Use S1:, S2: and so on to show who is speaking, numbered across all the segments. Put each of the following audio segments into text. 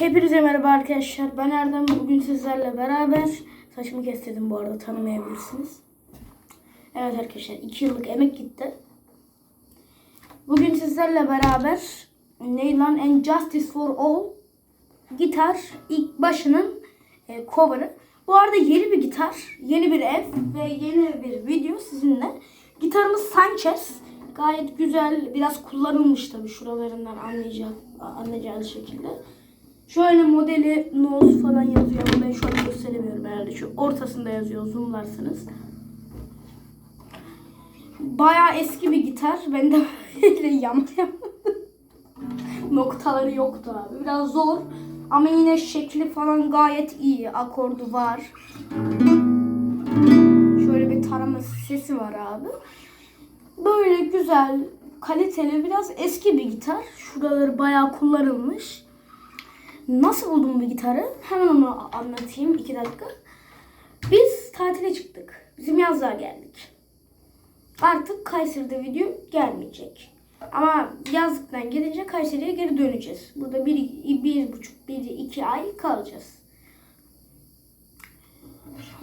S1: Hepinize merhaba arkadaşlar. Ben Erdem. Bugün sizlerle beraber saçımı kestirdim bu arada tanımayabilirsiniz. Evet arkadaşlar 2 yıllık emek gitti. Bugün sizlerle beraber ne lan And Justice for All gitar ilk başının e, cover'ı. Bu arada yeni bir gitar, yeni bir ev ve yeni bir video sizinle. Gitarımız Sanchez. Gayet güzel, biraz kullanılmış tabii şuralarından anlayacağım, anlayacağınız şekilde. Şöyle modeli Nose falan yazıyor ama ben şu an gösteremiyorum herhalde. Şu ortasında yazıyor zoomlarsanız. Bayağı eski bir gitar. Ben de böyle yamayamadım. Noktaları yoktu abi. Biraz zor. Ama yine şekli falan gayet iyi. Akordu var. Şöyle bir tarama sesi var abi. Böyle güzel, kaliteli, biraz eski bir gitar. Şuraları bayağı kullanılmış. Nasıl buldum bu gitarı? Hemen onu anlatayım. iki dakika. Biz tatile çıktık. Bizim yazlığa geldik. Artık Kayseri'de video gelmeyecek. Ama yazlıktan gelince Kayseri'ye geri döneceğiz. Burada bir, bir buçuk, bir, iki ay kalacağız.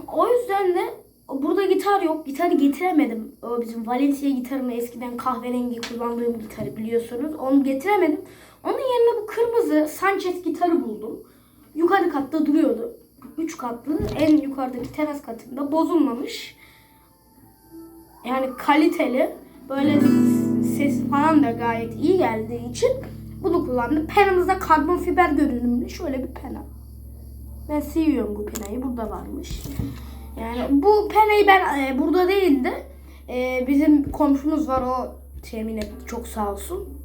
S1: O yüzden de burada gitar yok. Gitarı getiremedim. O bizim Valencia gitarımı eskiden kahverengi kullandığım gitarı biliyorsunuz. Onu getiremedim. Onun yerine bu kırmızı Sanchez gitarı buldum. Yukarı katta duruyordu. Üç katlı en yukarıdaki teras katında bozulmamış. Yani kaliteli. Böyle ses falan da gayet iyi geldiği için bunu kullandım. Penamızda karbon fiber görünümlü şöyle bir pena. Ben seviyorum bu penayı. Burada varmış. Yani bu penayı ben e, burada değil de e, bizim komşumuz var o temin etti. Çok sağ olsun.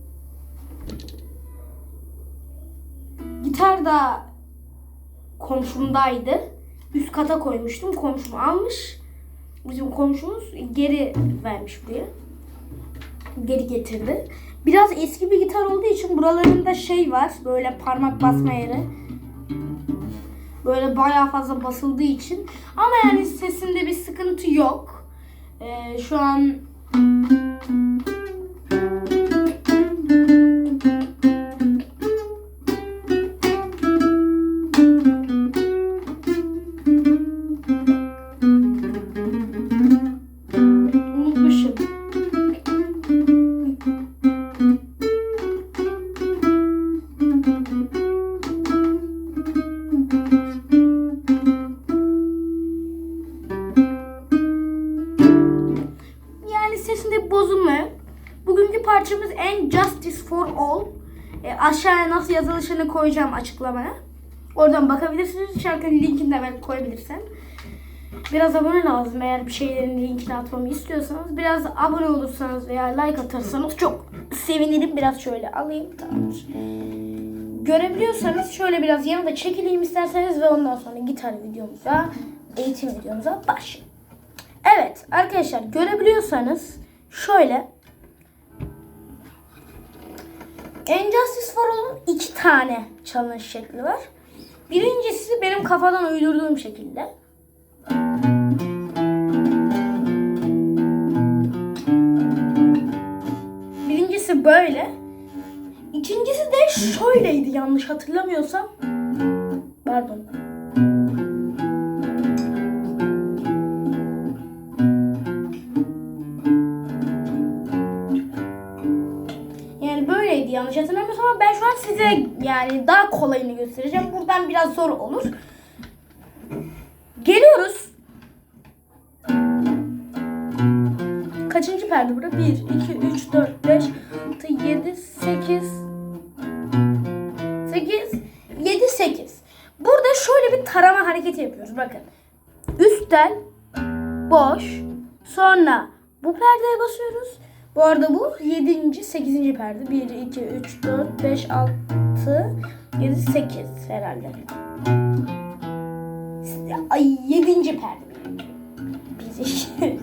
S1: Gitar da komşumdaydı. Üst kata koymuştum. Komşum almış. Bizim komşumuz geri vermiş buraya. Geri getirdi. Biraz eski bir gitar olduğu için buralarında şey var. Böyle parmak basma yeri. Böyle bayağı fazla basıldığı için. Ama yani sesinde bir sıkıntı yok. Ee, şu an Aşağıya nasıl yazılışını koyacağım açıklamaya. Oradan bakabilirsiniz. Şarkının linkini de ben koyabilirsem. Biraz abone lazım eğer bir şeylerin linkini atmamı istiyorsanız. Biraz abone olursanız veya like atarsanız çok sevinirim. Biraz şöyle alayım. Tamamdır. Görebiliyorsanız şöyle biraz yanında çekileyim isterseniz ve ondan sonra gitar videomuza, eğitim videomuza başlayalım. Evet arkadaşlar görebiliyorsanız şöyle Injustice for All'un iki tane challenge şekli var. Birincisi benim kafadan uydurduğum şekilde. Birincisi böyle. İkincisi de şöyleydi yanlış hatırlamıyorsam. Pardon. Ama ben şu an size yani daha kolayını göstereceğim. Buradan biraz zor olur. Geliyoruz. Kaçıncı perde burada? 1, 2, 3, 4, 5, 6, 7, 8, 8, 7, 8. Burada şöyle bir tarama hareketi yapıyoruz. Bakın. Üstten boş. Sonra bu perdeye basıyoruz. Bu arada bu 7. 8. perde. 1, 2, 3, 4, 5, 6, 7, 8 herhalde. Ay 7. perde. 1, 2,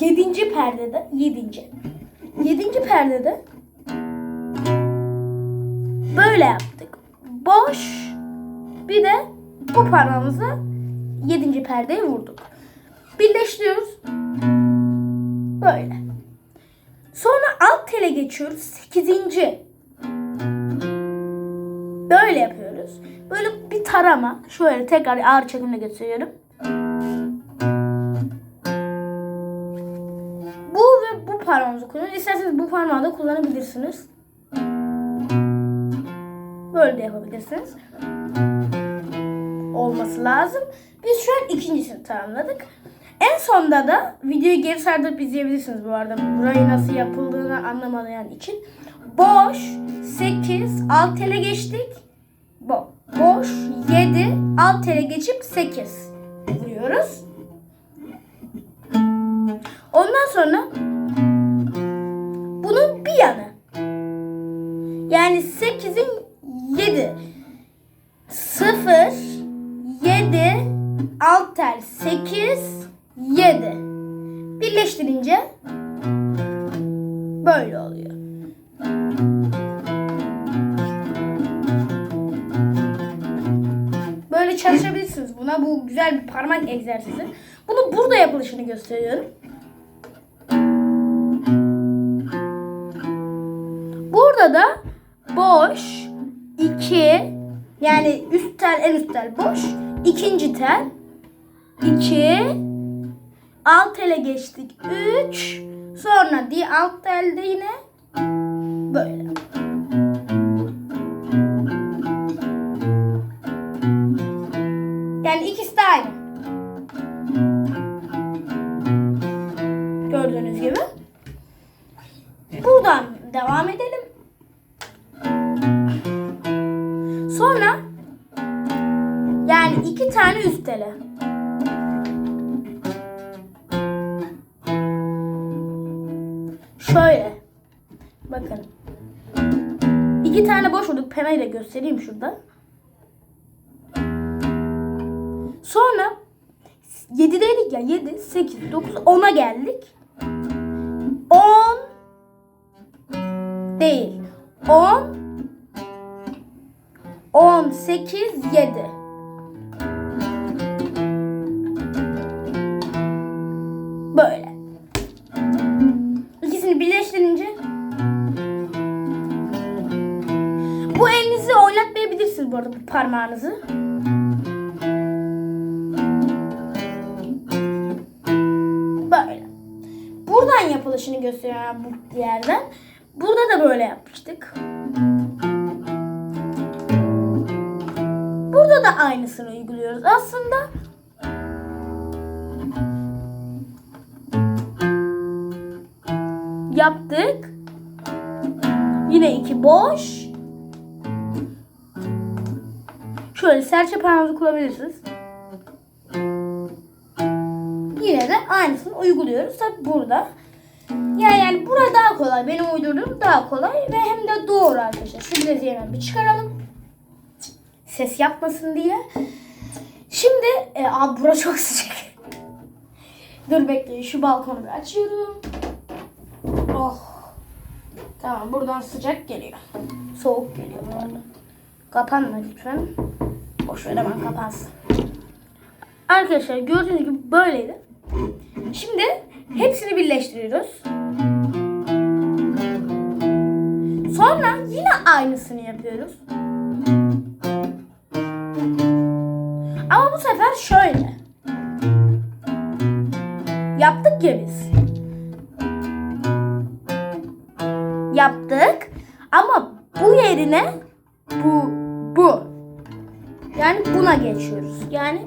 S1: 7. perdede 7. 7. perdede böyle yaptık. Boş bir de bu parmağımızla 7. perdeye vurduk. Birleştiriyoruz. Böyle. Sonra alt tele geçiyoruz. 8. Böyle yapıyoruz. Böyle bir tarama. Şöyle tekrar ağır çekimle gösteriyorum. Bu ve bu parmağınızı kullanın. İsterseniz bu parmağı da kullanabilirsiniz. Böyle de yapabilirsiniz. Olması lazım. Biz şu an ikincisini tamamladık. Sonda da videoyu geri sardırıp izleyebilirsiniz bu arada. Burayı nasıl yapıldığını anlamayan için. Boş 8 alt tele geçtik. Bo boş 7 alt tele geçip 8 vuruyoruz. Ondan sonra bunun bir yanı. Yani 8'in 7 0 7 alt tel 8 7 birleştirince böyle oluyor. Böyle çalışabilirsiniz buna. Bu güzel bir parmak egzersizi. Bunu burada yapılışını gösteriyorum. Burada da boş 2 yani üst tel en üst tel boş. ikinci tel 2 alt tele geçtik 3 sonra di alt telde yine böyle. Yani ikisi de aynı. Gördüğünüz gibi. Buradan devam edelim. Sonra yani iki tane üst tele. Da göstereyim şurada. Sonra 7'deydik ya 7, 8, 9, 10'a geldik. 10 değil. 10 18 7 parmağınızı. Böyle. Buradan yapılışını gösteriyor bu yerden. Burada da böyle yapmıştık. Burada da aynısını uyguluyoruz. Aslında yaptık. Yine iki boş. Şöyle serçe parmağınızı kullanabilirsiniz. Yine de aynısını uyguluyoruz. Tabi burada. Yani, yani burada daha kolay. Benim uydurduğum daha kolay ve hem de doğru arkadaşlar. Şu bileziği hemen bir çıkaralım. Ses yapmasın diye. Şimdi e, abi bura çok sıcak. Dur bekleyin şu balkonu bir açıyorum. Oh. Tamam buradan sıcak geliyor. Soğuk geliyor bu arada. Kapanma lütfen. Boş ver hemen kapansın. Arkadaşlar gördüğünüz gibi böyleydi. Şimdi hepsini birleştiriyoruz. Sonra yine aynısını yapıyoruz. Ama bu sefer şöyle. Yaptık ya biz. Yaptık. Ama bu yerine Buna geçiyoruz. Yani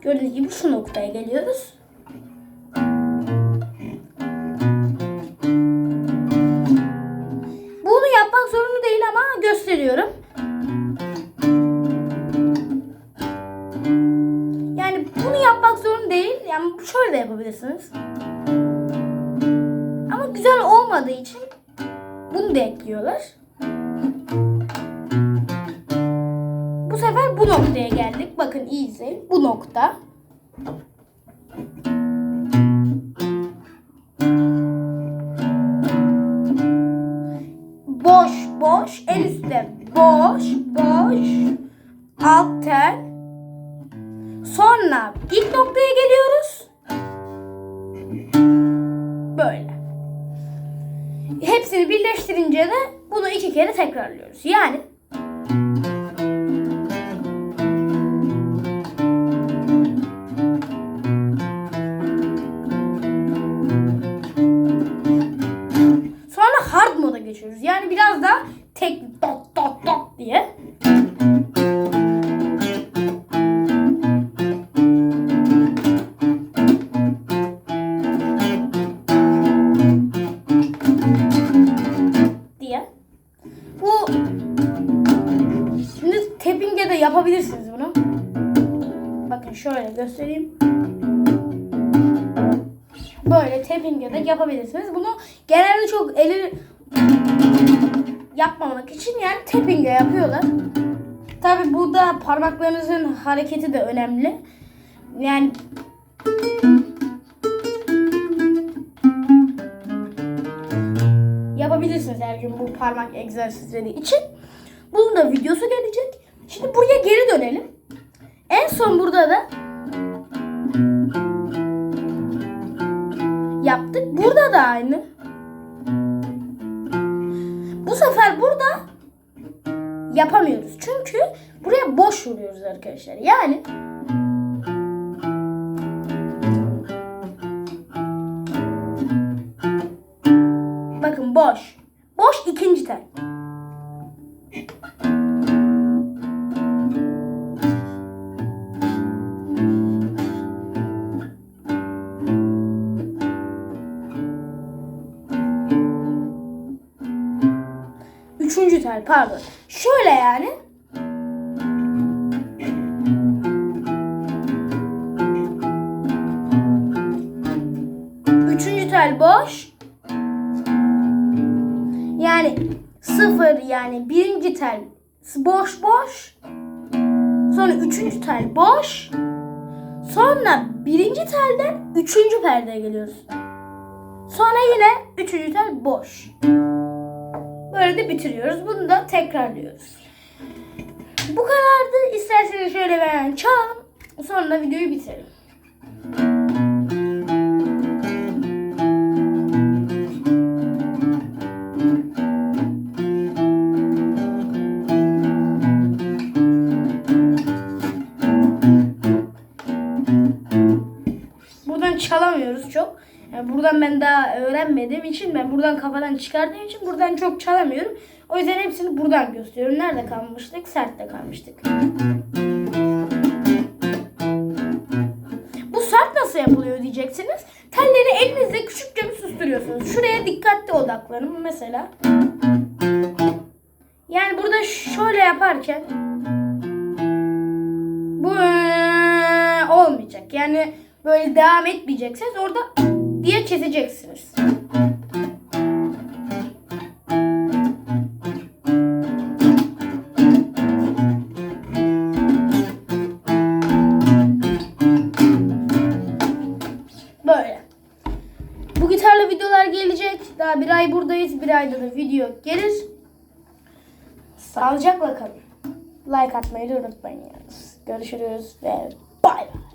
S1: gördüğünüz gibi şu noktaya geliyoruz. Bunu yapmak zorunda değil ama gösteriyorum. Yani bunu yapmak zorunda değil. Yani şöyle de yapabilirsiniz. Ama güzel olmadığı için bunu da ekliyorlar. Sefer bu noktaya geldik. Bakın iyi izleyin. Bu nokta. Boş boş en üstte boş boş alt tel sonra ilk noktaya geliyoruz böyle hepsini birleştirince de bunu iki kere tekrarlıyoruz yani geçiyoruz. Yani biraz da tek dot dot dot diye. diye. Bu şimdi tapping'e de yapabilirsiniz bunu. Bakın şöyle göstereyim böyle tapping'e de yapabilirsiniz. Bunu genelde çok eli yapmamak için yani tapping'e yapıyorlar. Tabi burada parmaklarınızın hareketi de önemli. Yani yapabilirsiniz her gün bu parmak egzersizleri için. Bunun da videosu gelecek. Şimdi buraya geri dönelim. En son burada da yaptık. Burada da aynı. Sefer burada yapamıyoruz. Çünkü buraya boş vuruyoruz arkadaşlar. Yani Tel pardon. Şöyle yani. Üçüncü tel boş. Yani sıfır yani birinci tel boş boş. Sonra üçüncü tel boş. Sonra birinci telden üçüncü perdeye geliyoruz. Sonra yine üçüncü tel boş. Böyle de bitiriyoruz. Bunu da tekrarlıyoruz. Bu kadardı. İsterseniz şöyle ben çalalım. Sonra videoyu bitirelim. Buradan ben daha öğrenmediğim için ben buradan kafadan çıkardığım için buradan çok çalamıyorum. O yüzden hepsini buradan gösteriyorum. Nerede kalmıştık? Sertte kalmıştık. Bu sert nasıl yapılıyor diyeceksiniz. Telleri elinizle küçükçe bir susturuyorsunuz. Şuraya dikkatli odaklanın mesela. Yani burada şöyle yaparken bu olmayacak. Yani böyle devam etmeyeceksiniz. Orada diye keseceksiniz. Böyle. Bu gitarla videolar gelecek. Daha bir ay buradayız. Bir ayda da video gelir. Sağlıcakla kalın. Like atmayı da unutmayın. Görüşürüz ve bay bay.